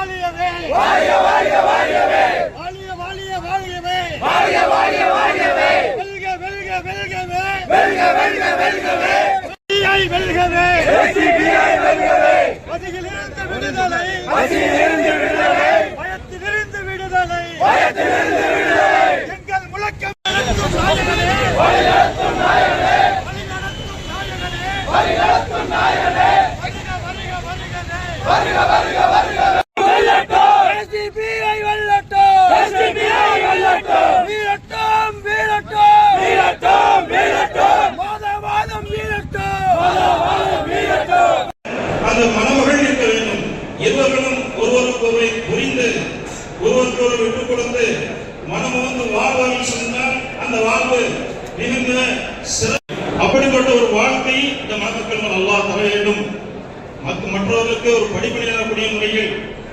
வாழிய வாழியவே வாழிய வாழிய வாழியவே வெல்க வெல்க வெல்கவே. சிபிஐ வெல்கவே. பசியிலிருந்து விடுதலை. பயத்திலிருந்து ஒருவருக்கொருவர் விட்டுக் கொடுத்து மனமுந்து வாழ்வார்கள் சொன்னால் அந்த வாழ்வு மிகுந்த அப்படிப்பட்ட ஒரு வாழ்க்கை இந்த மனத்துக்கள் அல்லாஹ் தர வேண்டும். மற்ற மற்றவர்களுக்கு ஒரு படிப்படியாகக்கூடிய முறையில்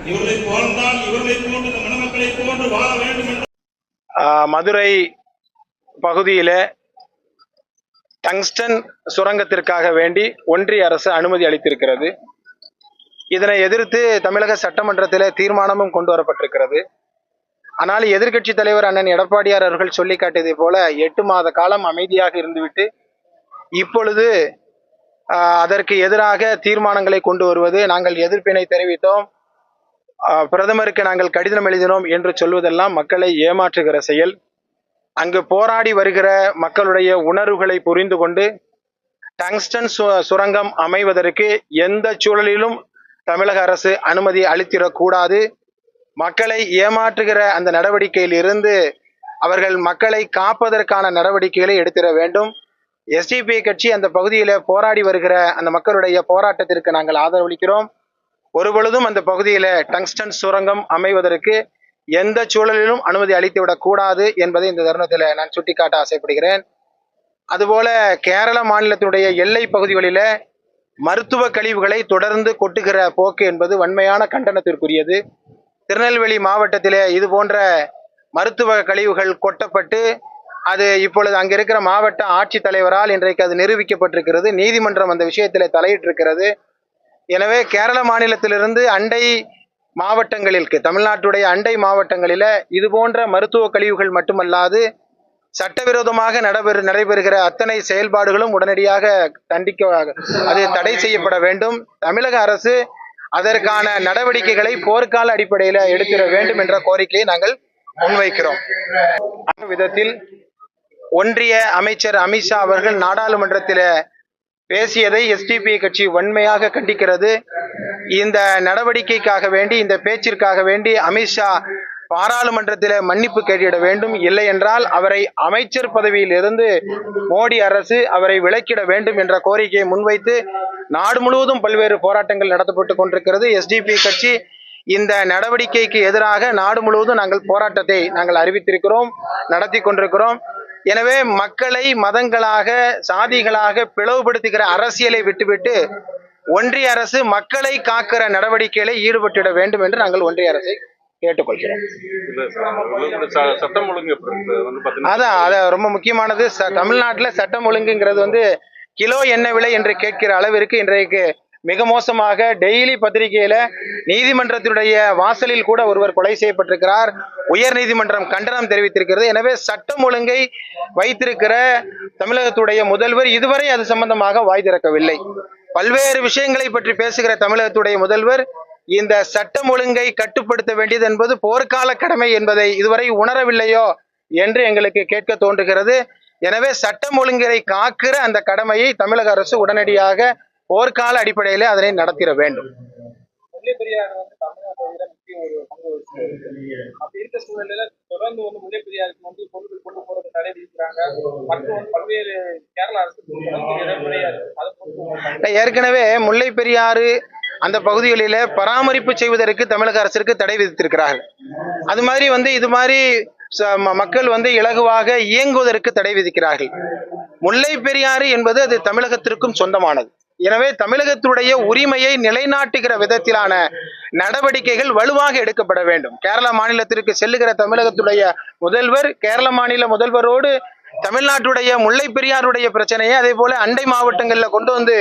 இவர்களை போன்றால் இவர்களை போன்று இந்த மணமக்களை போன்று வாழ வேண்டும் என்று மதுரை பகுதியில டங்ஸ்டன் சுரங்கத்திற்காக வேண்டி ஒன்றிய அரசு அனுமதி அளித்திருக்கிறது. இதனை எதிர்த்து தமிழக சட்டமன்றத்தில் தீர்மானமும் கொண்டு வரப்பட்டிருக்கிறது. ஆனால் எதிர்க்கட்சி தலைவர் அண்ணன் எடப்பாடியார் அவர்கள் சொல்லி காட்டியதை போல எட்டு மாத காலம் அமைதியாக இருந்துவிட்டு இப்பொழுது அதற்கு எதிராக தீர்மானங்களை கொண்டு வருவது நாங்கள் எதிர்ப்பினை தெரிவித்தோம். பிரதமருக்கு நாங்கள் கடிதம் எழுதினோம் என்று சொல்வதெல்லாம் மக்களை ஏமாற்றுகிற செயல். அங்கு போராடி வருகிற மக்களுடைய உணர்வுகளை புரிந்து கொண்டு டங்ஸ்டன் சு- சுரங்கம் அமைவதற்கு எந்த சூழலிலும் தமிழக அரசு அனுமதி அளித்திடக்கூடாது. மக்களை ஏமாற்றுகிற அந்த நடவடிக்கையில் இருந்து அவர்கள் மக்களை காப்பதற்கான நடவடிக்கைகளை எடுத்திட வேண்டும். எஸ்டிபி கட்சி அந்த பகுதியில் போராடி வருகிற அந்த மக்களுடைய போராட்டத்திற்கு நாங்கள் ஆதரவளிக்கிறோம். ஒருபொழுதும் அந்த பகுதியில் டங்ஸ்டன் சுரங்கம் அமைவதற்கு எந்த சூழலிலும் அனுமதி அளித்துவிடக் கூடாது என்பதை இந்த தருணத்தில் நான் சுட்டிக்காட்ட ஆசைப்படுகிறேன். அதுபோல கேரள மாநிலத்தினுடைய எல்லை பகுதிகளில் மருத்துவ கழிவுகளை தொடர்ந்து கொட்டுகிற போக்கு என்பது வன்மையான கண்டனத்திற்குரியது. திருநெல்வேலி மாவட்டத்திலே இது போன்ற மருத்துவ கழிவுகள் கொட்டப்பட்டு அது இப்பொழுது அங்கே இருக்கிற மாவட்ட ஆட்சித்தலைவரால் இன்றைக்கு அது நிரூபிக்கப்பட்டிருக்கிறது. நீதிமன்றம் அந்த விஷயத்தில் தலையிட்டிருக்கிறது. எனவே கேரள மாநிலத்திலிருந்து அண்டை மாவட்டங்களிற்கு தமிழ்நாட்டுடைய அண்டை மாவட்டங்களில் இது போன்ற மருத்துவ கழிவுகள் மட்டுமல்லாது சட்டவிரோதமாக நடைபெறு நடைபெறுகிற அத்தனை செயல்பாடுகளும் உடனடியாக தண்டிக்க அது தடை செய்யப்பட வேண்டும். தமிழக அரசு அதற்கான நடவடிக்கைகளை போர்க்கால அடிப்படையில் எடுத்துட வேண்டும் என்ற கோரிக்கையை நாங்கள் முன்வைக்கிறோம். அந்த விதத்தில் ஒன்றிய அமைச்சர் அமித்ஷா அவர்கள் நாடாளுமன்றத்தில் பேசியதை எஸ்டிபி கட்சி வன்மையாக கண்டிக்கிறது. இந்த நடவடிக்கைக்காக வேண்டி இந்த பேச்சிற்காக வேண்டி அமித்ஷா பாராளுமன்றத்தில் மன்னிப்பு கேட்டிட வேண்டும். இல்லை என்றால் அவரை அமைச்சர் பதவியில் இருந்து மோடி அரசு அவரை விலக்கிட வேண்டும் என்ற கோரிக்கையை முன்வைத்து நாடு முழுவதும் பல்வேறு போராட்டங்கள் நடத்தப்பட்டு கொண்டிருக்கிறது. எஸ்டிபி கட்சி இந்த நடவடிக்கைக்கு எதிராக நாடு முழுவதும் நாங்கள் போராட்டத்தை நாங்கள் அறிவித்திருக்கிறோம் நடத்தி கொண்டிருக்கிறோம். எனவே மக்களை மதங்களாக சாதிகளாக பிளவுபடுத்துகிற அரசியலை விட்டுவிட்டு ஒன்றிய அரசு மக்களை காக்கிற நடவடிக்கைகளை ஈடுபட்டிட வேண்டும் என்று நாங்கள் ஒன்றிய அரசை கேட்டுக்கொள்கிறோம் சட்டம் ஒழுங்கு அதான் அதான் ரொம்ப முக்கியமானது. தமிழ்நாட்டுல சட்டம் ஒழுங்குங்கிறது வந்து கிலோ என்ன விலை என்று கேட்கிற அளவிற்கு இன்றைக்கு மிக மோசமாக டெய்லி பத்திரிகையில நீதிமன்றத்தினுடைய வாசலில் கூட ஒருவர் கொலை செய்யப்பட்டிருக்கிறார். உயர் நீதிமன்றம் கண்டனம் தெரிவித்திருக்கிறது. எனவே சட்டம் ஒழுங்கை வைத்திருக்கிற தமிழகத்துடைய முதல்வர் இதுவரை அது சம்பந்தமாக வாய் திறக்கவில்லை. பல்வேறு விஷயங்களை பற்றி பேசுகிற தமிழகத்துடைய முதல்வர் இந்த சட்டம் ஒழுங்கை கட்டுப்படுத்த வேண்டியது என்பது போர்க்கால கடமை என்பதை இதுவரை உணரவில்லையோ என்று எங்களுக்கு கேட்க தோன்றுகிறது. எனவே சட்டம் ஒழுங்கை காக்கிற அந்த கடமையை தமிழக அரசு உடனடியாக போர்க்கால அடிப்படையில் அதனை நடத்திட வேண்டும். முல்லை பெரியார் வந்து தமிழக பகுதியில முக்கிய ஒரு பங்கு வகிக்கிறது அப்படி இருக்க சூழ்நிலையில தொடர்ந்து வந்து முல்லை பெரியாருக்கு வந்து பொருட்கள் கொண்டு போறது தடை விதிக்கிறாங்க. மற்றும் வந்து பல்வேறு கேரள அரசு தொடர்ந்து இடைமுறையா இருக்கு அதை பொறுத்து ஏற்கனவே முல்லை பெரியாறு அந்த பகுதிகளில பராமரிப்பு செய்வதற்கு தமிழக அரசிற்கு தடை விதித்திருக்கிறார்கள். அது மாதிரி வந்து இது மாதிரி ச- ம- மக்கள் வந்து இலகுவாக இயங்குவதற்கு தடை விதிக்கிறார்கள். முல்லை பெரியாறு என்பது அது தமிழகத்திற்கும் சொந்தமானது. எனவே தமிழகத்துடைய உரிமையை நிலைநாட்டுகிற விதத்திலான நடவடிக்கைகள் வலுவாக எடுக்கப்பட வேண்டும். கேரள மாநிலத்திற்கு செல்லுகிற தமிழகத்துடைய முதல்வர் கேரள மாநில முதல்வரோடு தமிழ்நாட்டுடைய முல்லை பெரியாருடைய பிரச்சனையை அதே போல அண்டை மாவட்டங்களில் கொண்டு வந்து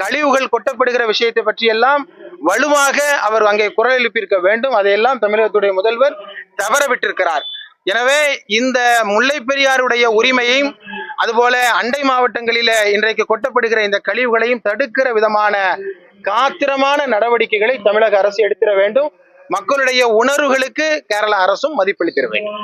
கழிவுகள் கொட்டப்படுகிற விஷயத்தை பற்றியெல்லாம் வலுவாக அவர் அங்கே குரல் எழுப்பியிருக்க வேண்டும். அதையெல்லாம் தமிழகத்துடைய முதல்வர் தவற விட்டிருக்கிறார் எனவே இந்த முல்லை பெரியாருடைய உரிமையும் அதுபோல அண்டை மாவட்டங்களில இன்றைக்கு கொட்டப்படுகிற இந்த கழிவுகளையும் தடுக்கிற விதமான காத்திரமான நடவடிக்கைகளை தமிழக அரசு எடுத்திட வேண்டும். மக்களுடைய உணர்வுகளுக்கு கேரள அரசும் மதிப்பளித்திட வேண்டும்.